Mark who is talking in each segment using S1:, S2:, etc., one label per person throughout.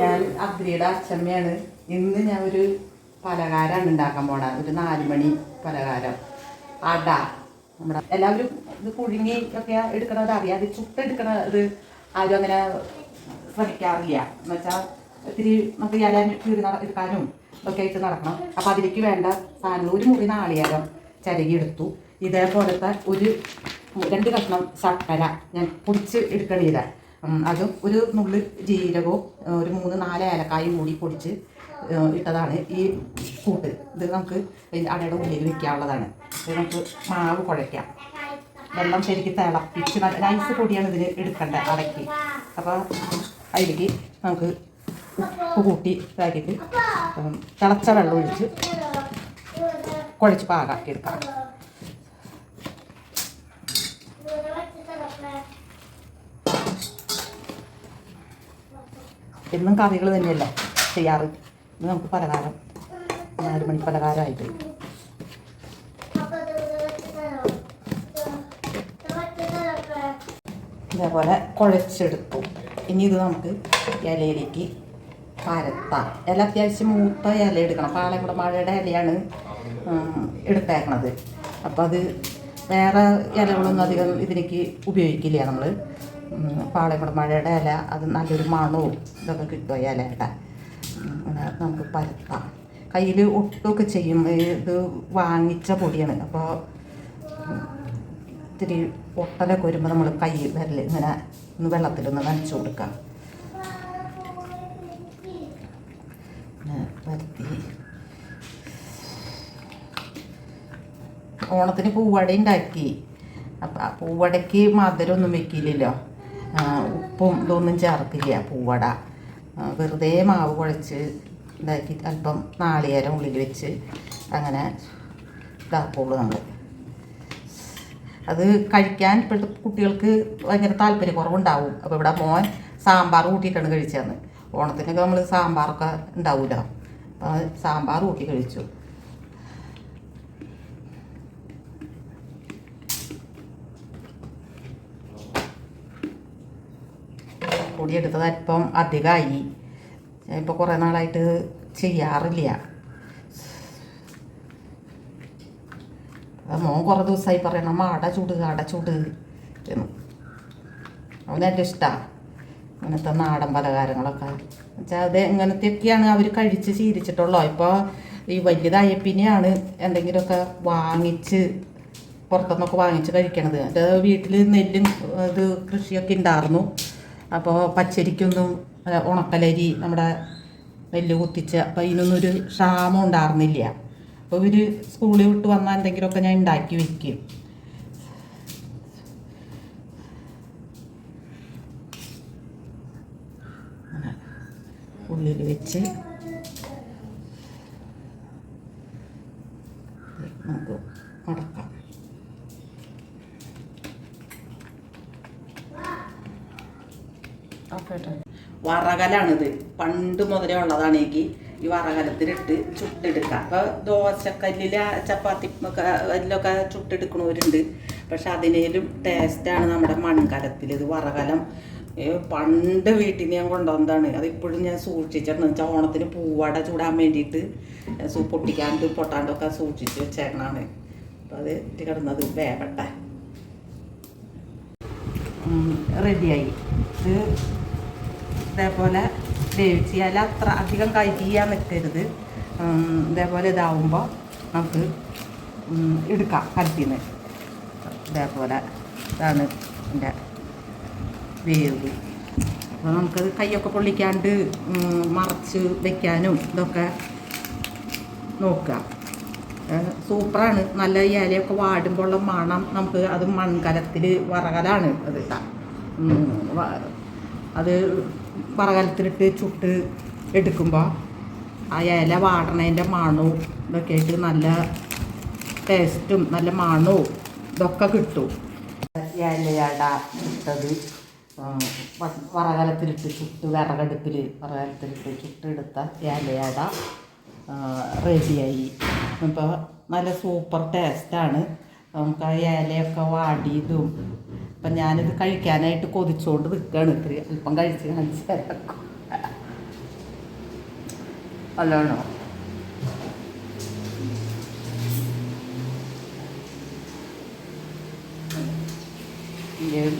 S1: ഞാൻ അദ്രിയുടെ അച്ഛമ്മയാണ്. ഇന്ന് ഞാൻ ഒരു പലഹാരമാണ് ഉണ്ടാക്കാൻ പോണ. ഒരു നാലുമണി പലഹാരം. അട. നമ്മുടെ എല്ലാവരും ഇത് പുഴുങ്ങി ഒക്കെ എടുക്കണത് അറിയാം. അത് ചുട്ടെടുക്കണ ഇത് ആരും അങ്ങനെ ശ്രമിക്കാറില്ല എന്ന് വെച്ചാൽ ഇത്തിരി നമുക്ക് ഇല കീറി എടുക്കാനും ഒക്കെ ആയിട്ട് നടക്കണം. അപ്പം അതിലേക്ക് വേണ്ട സാധനങ്ങൾ. ഒരു മുറി നാളികേരം ചരകി എടുത്തു ഇതേപോലത്തെ ഒരു രണ്ട് കഷ്ണം ശർക്കര ഞാൻ പൊടിച്ച് എടുക്കണില്ല ഉം, അതും ഒരു നുള്ളി ജീരകവും ഒരു മൂന്ന് നാല് ഏലക്കായും കൂടി പൊടിച്ച് ഇട്ടതാണ് ഈ കൂട്ട്. ഇത് നമുക്ക് അടയുടെ ഉള്ളിൽ വെക്കാനുള്ളതാണ്. ഇത് നമുക്ക് മാവ് കുഴയ്ക്കാം. വെള്ളം ശരിക്കും തിളപ്പിച്ച് നൈസ് പൊടിയാണ് ഇതിന് എടുക്കേണ്ടത് അടയ്ക്ക്. അപ്പോൾ അതിലേക്ക് നമുക്ക് ഉപ്പ് കൂട്ടി ഇതാക്കിയിട്ട് തിളച്ച വെള്ളം ഒഴിച്ച് കുഴച്ച് പാകാക്കി എടുക്കാം. എന്നും കറികൾ തന്നെയല്ലേ ചെയ്യാറ്? ഇന്ന് നമുക്ക് പലഹാരം. നാല് മണി പലഹാരമായിട്ട്. ഇതേപോലെ കുഴച്ചെടുത്തു. ഇനി ഇത് നമുക്ക് ഇലയിലേക്ക് പരത്താം. ഇല അത്യാവശ്യം മൂത്ത ഇല എടുക്കണം. പാലക്കുട മഴയുടെ ഇലയാണ് എടുത്തേക്കണത്. അപ്പോൾ അത് വേറെ ഇലകളൊന്നും അധികം ഇതിലേക്ക് ഉപയോഗിക്കില്ല നമ്മൾ പാളയംകുട മഴയുടെ ഇല അത് നല്ലൊരു മണവും ഇതൊക്കെ കിട്ടും ഈ ഇലയുടെ. അങ്ങനെ നമുക്ക് പരത്താം. കയ്യിൽ ഒട്ടുമൊക്കെ ചെയ്യും. ഇത് വാങ്ങിച്ച പൊടിയാണ്. അപ്പോൾ ഇത്തിരി പൊട്ടലൊക്കെ വരുമ്പോൾ നമ്മൾ കൈ വരൽ ഇങ്ങനെ ഒന്ന് വെള്ളത്തിലൊന്ന് നനച്ചു കൊടുക്കാം. പരത്തി. ഓണത്തിന് പൂവട ഉണ്ടാക്കി. അപ്പം പൂവടയ്ക്ക് മധുരമൊന്നും വെക്കില്ലല്ലോ. ഉപ്പും ഇതൊന്നും ചേർക്കില്ല പൂവട. വെറുതെ മാവ് കുഴച്ച് ഇതാക്കി അല്പം നാളികേരം ഉള്ളിൽ വെച്ച് അങ്ങനെ ഇതാക്കുള്ളൂ നമ്മൾ അത് കഴിക്കാൻ ഇപ്പോഴത്തെ കുട്ടികൾക്ക് ഭയങ്കര താല്പര്യക്കുറവുണ്ടാവും. അപ്പോൾ ഇവിടെ മോൻ സാമ്പാർ കൂട്ടിയിട്ടാണ് കഴിച്ചതെന്ന്. ഓണത്തിനൊക്കെ നമ്മൾ സാമ്പാറൊക്കെ ഉണ്ടാവില്ല അപ്പോൾ സാമ്പാർ കൂട്ടി കഴിച്ചു. പൊടി എടുത്തത് അല്പം അധികമായി. ഇപ്പോൾ കുറേ നാളായിട്ട് ചെയ്യാറില്ല. മോൻ കുറേ ദിവസമായി പറയണം അമ്മ അട ചൂട് അട ചൂട്. എന്ന്. അവനെന്റെ ഇഷ്ടമാണ് ഇങ്ങനത്തെ നാടൻ പലഹാരങ്ങളൊക്കെ. വെച്ചാൽ അത് ഇങ്ങനത്തെയൊക്കെയാണ് അവർ കഴിച്ച് ശീലിച്ചിട്ടുള്ളൂ? ഇപ്പോൾ ഈ വലിയതായ പിന്നെയാണ് എന്തെങ്കിലുമൊക്കെ വാങ്ങിച്ച് പുറത്തുനിന്നൊക്കെ വാങ്ങിച്ച് കഴിക്കണത്. എന്റെ വീട്ടിൽ നെല്ലും ഇത് കൃഷിയൊക്കെ ഉണ്ടായിരുന്നു അപ്പോൾ പച്ചരിക്കൊന്നും ഉണക്കലരി നമ്മുടെ നെല്ല് കുത്തിച്ച് അപ്പോൾ ഇതിനൊന്നും ഒരു ക്ഷാമം ഉണ്ടായിരുന്നില്ല അപ്പോൾ ഇവർ സ്കൂളിൽ വിട്ട് വന്നാൽ എന്തെങ്കിലുമൊക്കെ ഞാൻ ഉണ്ടാക്കി വയ്ക്കും ഉള്ളിൽ വെച്ച് നമുക്ക് മടക്കാം വറകലാണിത്. പണ്ട് മുതലേ ഉള്ളതാണ് എനിക്ക് ഈ വറകലത്തിലിട്ട് ചുട്ടെടുക്കുക അപ്പോൾ ദോശക്കല്ലിൽ ചപ്പാത്തി അതിലൊക്കെ ചുട്ടെടുക്കണവരുണ്ട്. പക്ഷെ അതിനേലും ടേസ്റ്റാണ് നമ്മുടെ മൺകലത്തിൽ ഇത് വറകലം പണ്ട് വീട്ടിൽ ഞാൻ കൊണ്ടുവന്നതാണ്. അതിപ്പോഴും ഞാൻ സൂക്ഷിച്ചിട്ടുണ്ട്. വെച്ചാൽ ഓണത്തിന് പൂവട ചൂടാൻ വേണ്ടിയിട്ട് പൊട്ടിക്കാണ്ട് പൊട്ടാണ്ടൊക്കെ സൂക്ഷിച്ച് വെച്ചേക്കണാണ് അപ്പോൾ അത് കിടന്നത് വേവട്ടെ. റെഡിയായി ഇത് ഇതേപോലെ വേവിച്ച് ഇല അത്ര അധികം നിൽക്കരുത് ഉം, ഇതേപോലെ ഇതാവുമ്പോൾ നമുക്ക് എടുക്കാം കലത്തിന്ന് ഇതേപോലെ ഇതാണ് എന്റെ വേവ്. അപ്പോൾ നമുക്കത് കൈയൊക്കെ പൊള്ളിക്കാണ്ട് മറച്ച് വെക്കാനും ഇതൊക്കെ നോക്കുക. സൂപ്പറാണ്. നല്ല ഇലയൊക്കെ വാടുമ്പോഴുള്ള മണം നമുക്ക് അത് മൺകലത്തിൽ വറകലാണ് അത്. അത് വറകലത്തിലിട്ട് ചുട്ട് എടുക്കുമ്പോൾ ആ ഇല വാടണതിന്റെ മണവും ഇതൊക്കെ ആയിട്ട് നല്ല ടേസ്റ്റും നല്ല മണവും ഇതൊക്കെ കിട്ടും. ഇലയട ഇട്ടത് വറകലത്തിലിട്ട് ചുട്ട് വിറകടുപ്പിൽ വറകലത്തിലിട്ട് ചുട്ടെടുത്ത ഇലയട. റെഡിയായി. അപ്പോൾ നല്ല സൂപ്പർ ടേസ്റ്റാണ്. നമുക്ക് ആ ഇലയൊക്കെ വാടിയതും. അപ്പം ഞാനിത് കഴിക്കാനായിട്ട് കൊതിച്ചുകൊണ്ട് നിൽക്കുകയാണ് ഇത്തിരി. അല്പം കഴിച്ച് കാണിച്ച് ഇത്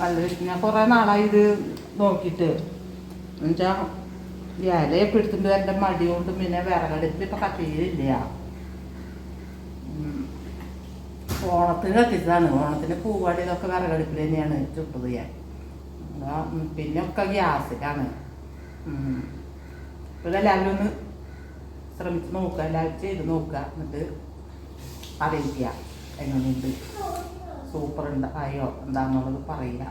S1: നല്ല ഞാൻ കുറേ നാളായി ഇത് നോക്കിയിട്ട്. എന്നുവെച്ചാൽ ഇലയൊക്കെ എടുത്തിട്ട് എന്റെ മടി കൊണ്ടും പിന്നെ വിറകടുപ്പ് ഇപ്പം കത്തിയില്ല ഓണത്തിന് കത്തിച്ചതാണ്. ഓണത്തിന് പൂവാടി ഇതൊക്കെ വിറകടുപ്പിൽ തന്നെയാണ് ചുട്ടത് ഞാൻ. പിന്നെ ഒക്കെ ഗ്യാസിലാണ്. ഇപ്പം എല്ലാവരും ഒന്ന് ശ്രമിച്ച് നോക്കുക. എല്ലാവരും ചെയ്ത് നോക്കുക. എന്നിട്ട് അറിയിക്കുക. എങ്ങനെയുണ്ട്? സൂപ്പർ ഉണ്ട്. ആയോ? എന്താണെന്നുള്ളത് പറയുക